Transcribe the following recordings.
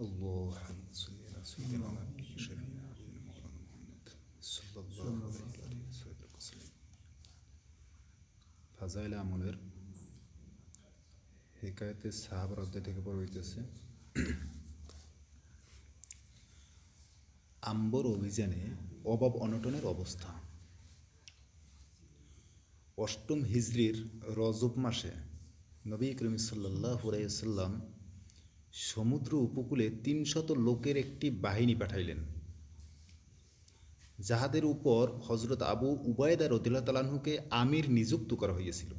اللهم صل على سيدنا محمد شفيعنا مولانا محمد صلى الله عليه وسلم ফাজাইল আমলের হেকায়তে সাহাবার অধ্যায় থেকে পড়া হইতেছে আম্বর অভিযানে অভাব অনটনের অবস্থা অষ্টম হিজরির রজব মাসে নবী করিম সাল্লাহ সাল্লাম সমুদ্র উপকূলে তিনশত লোকের একটি বাহিনী পাঠাইলেন। যাহাদের উপর হজরত আবু উবায়দা রদিল্লা তালাহুকে আমির নিযুক্ত করা হইয়াছিল।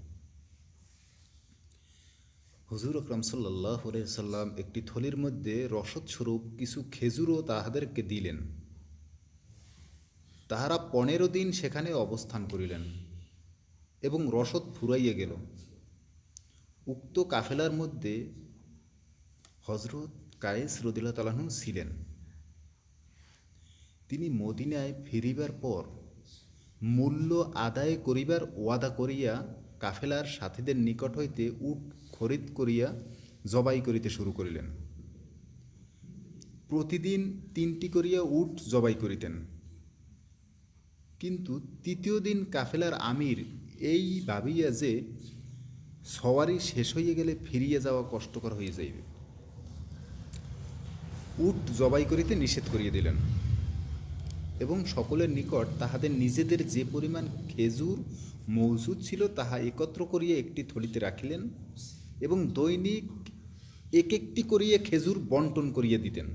হুজুর আকরাম সাল্লাহ সাল্লাম একটি থলির মধ্যে রসদ স্বরূপ কিছু খেজুরও তাহাদেরকে দিলেন। তাহারা পনেরো দিন সেখানে অবস্থান করিলেন এবং রসদ ফুরাইয়া গেল। উক্ত কাফেলার মধ্যে হজরত কায়েস রদিল্লা তালাহু ছিলেন। তিনি মদিনায় ফিরিবার পর মূল্য আদায় করিবার ওয়াদা করিয়া কাফেলার সাথীদের নিকট হইতে উট খরিদ করিয়া জবাই করিতে শুরু করিলেন। প্রতিদিন তিনটি করিয়া উট জবাই করিতেন। কিন্তু তৃতীয় দিন কাফেলার আমির এই ভাবিয়া যে সওয়ারি শেষ হইয়া গেলে ফিরিয়া যাওয়া কষ্টকর হয়ে যাইবে। উট জবাই করিতে নিষেধ করিয়ে দিলেন। এবং সকলের নিকট তাহাদের নিজেদের যে পরিমাণ খেজুর, মজুদ ছিল তাহা একত্র করিয়া একটি থলিতে রাখিলেন এবং দৈনিক এক একটি করিয়া খেজুর বন্টন করিয়া দিতেন।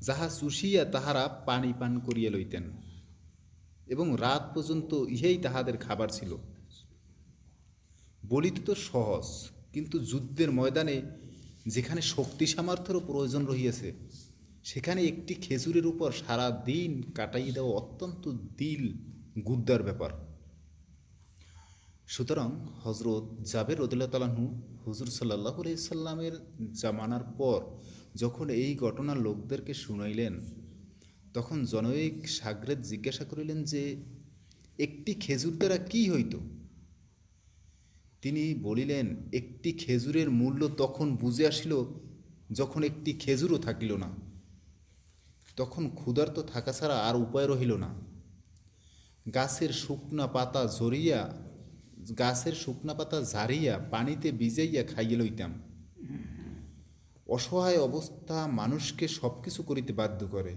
যাহা চুষিয়া তাহারা পানি পান করিয়া লইতেন এবং রাত পর্যন্ত ইহেই তাহাদের খাবার ছিল। বলিতে তো সহজ, কিন্তু যুদ্ধের ময়দানে যেখানে শক্তি সামর্থ্যেরও প্রয়োজন রহিয়াছে, সেখানে একটি খেজুরের উপর সারা দিন কাটাইয়ে দেওয়া অত্যন্ত দিল গুদ্দার ব্যাপার। সুতরাং হজরত জাবের রদুল্লাহ হুজুর সাল্লাহ সাল্লামের জামানার পর যখন এই ঘটনা লোকদেরকে শুনাইলেন, তখন জনৈক সাগরেদ জিজ্ঞাসা করিলেন যে, একটি খেজুর দ্বারা কী হইত? তিনি বলিলেন, একটি খেজুরের মূল্য তখন বুঝে আসিল যখন একটি খেজুরও থাকিল না। তখন ক্ষুধার্ত থাকা ছাড়া আর উপায় রহিল না। গাছের শুকনা পাতা ঝরিয়া, গাছের শুকনা পাতা ঝাড়িয়া পানিতে ভিজাইয়া খাইয়ে লইতাম। অসহায় অবস্থা মানুষকে সব কিছু করিতে বাধ্য করে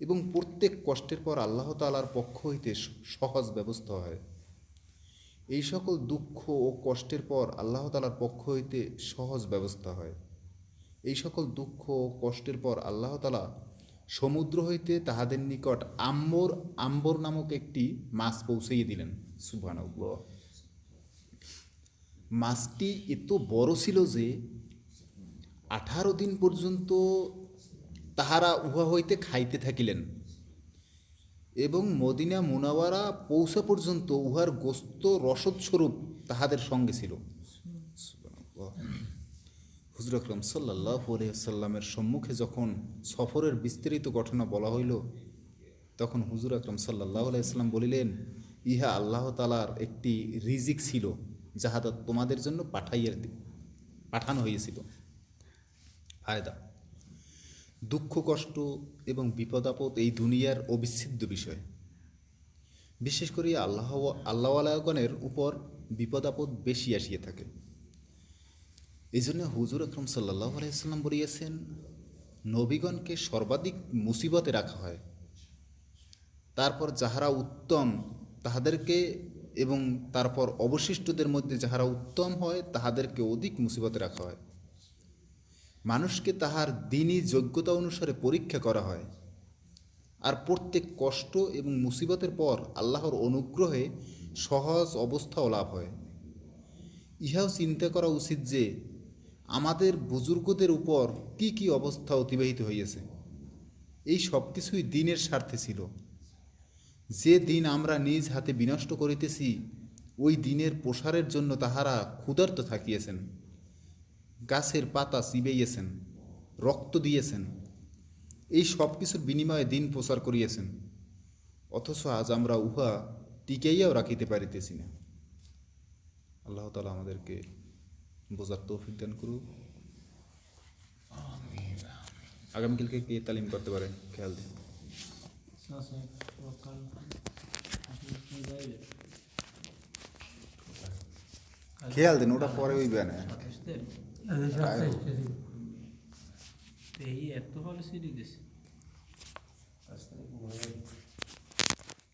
এবং প্রত্যেক কষ্টের পর আল্লাহ তালার পক্ষ হইতে সহজ ব্যবস্থা হয়। এই সকল দুঃখ ও কষ্টের পর আল্লাহ তালার পক্ষ হইতে সহজ ব্যবস্থা হয়। এই সকল দুঃখ ও কষ্টের পর আল্লাহ তালা সমুদ্র হইতে তাহাদের নিকট আম্বর আম্বর নামক একটি মাছ পৌঁছাইয়ে দিলেন। সুবান মাছটি এত বড় ছিল যে আঠারো দিন পর্যন্ত তাহারা উহা হইতে খাইতে থাকিলেন। এবং মদিনা মুনাওয়ারা পৌঁছা পর্যন্ত উহার গোস্ত রসদস্বরূপ তাহাদের সঙ্গে ছিল। হুজর আকরম সম্মুখে যখন সফরের বিস্তারিত ঘটনা বলা হইল, তখন হুজুর আকরম সাল্লাহ আলাইসাল্লাম বলিলেন, ইহা আল্লাহ তালার একটি রিজিক ছিল যাহা তোমাদের জন্য পাঠাইয়া পাঠানো হয়েছিল ফায়দা। দুঃখ, কষ্ট এবং বিপদ, আপদ এই দুনিয়ার অবিচ্ছেদ্য বিষয়। বিশেষ করে আল্লাহ আল্লাহ আল্লাহওয়ালাগণের উপর বিপদ, আপদ বেশি আসিয়া থাকে। এই জন্য হুজুর আকরম সাল্লাহ আলাইসাল্লাম বলিয়াছেন, নবীগণকে সর্বাধিক মুসিবতে রাখা হয়। তারপর যাহারা উত্তম তাহাদেরকে এবং তারপর অবশিষ্টদের মধ্যে যাহারা উত্তম হয়, তাহাদেরকে অধিক মুসিবতে রাখা হয়। মানুষকে তাহার দিনই যোগ্যতা অনুসারে পরীক্ষা করা হয়। আর প্রত্যেক কষ্ট এবং মুসিবতের পর আল্লাহর অনুগ্রহে সহজ অবস্থাও লাভ হয়। ইহাও চিন্তা করা উচিত যে, আমাদের বুজুর্গদের উপর কি কি অবস্থা অতিবাহিত হইয়াছে। এই সব কিছুই দিনের স্বার্থে ছিল। যে দিন আমরা নিজ হাতে বিনষ্ট করিতেছি, ওই দিনের প্রসারের জন্য তাহারা ক্ষুধার্ত থাকিয়েছেন। গাছের পাতা চিবাইয়েছেন, রক্ত দিয়েছেন, এই সব কিছুর বিনিময়ে দিন প্রচার করিয়েছেন। অথচ আজ আমরা উহা টিকাইয়াও রাখিতে পারিতেছি না। আল্লাহ তালা আমাদেরকে বোঝার তৌফিক দান করুক। আগামীকালকে কে তালিম করতে পারে? খেয়াল দিন। খেয়াল দিন, ওটা পরে হইবে না।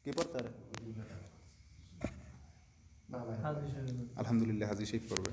কে পড়তে আলহামদুলিল্লাহ হাজি শেখ করবে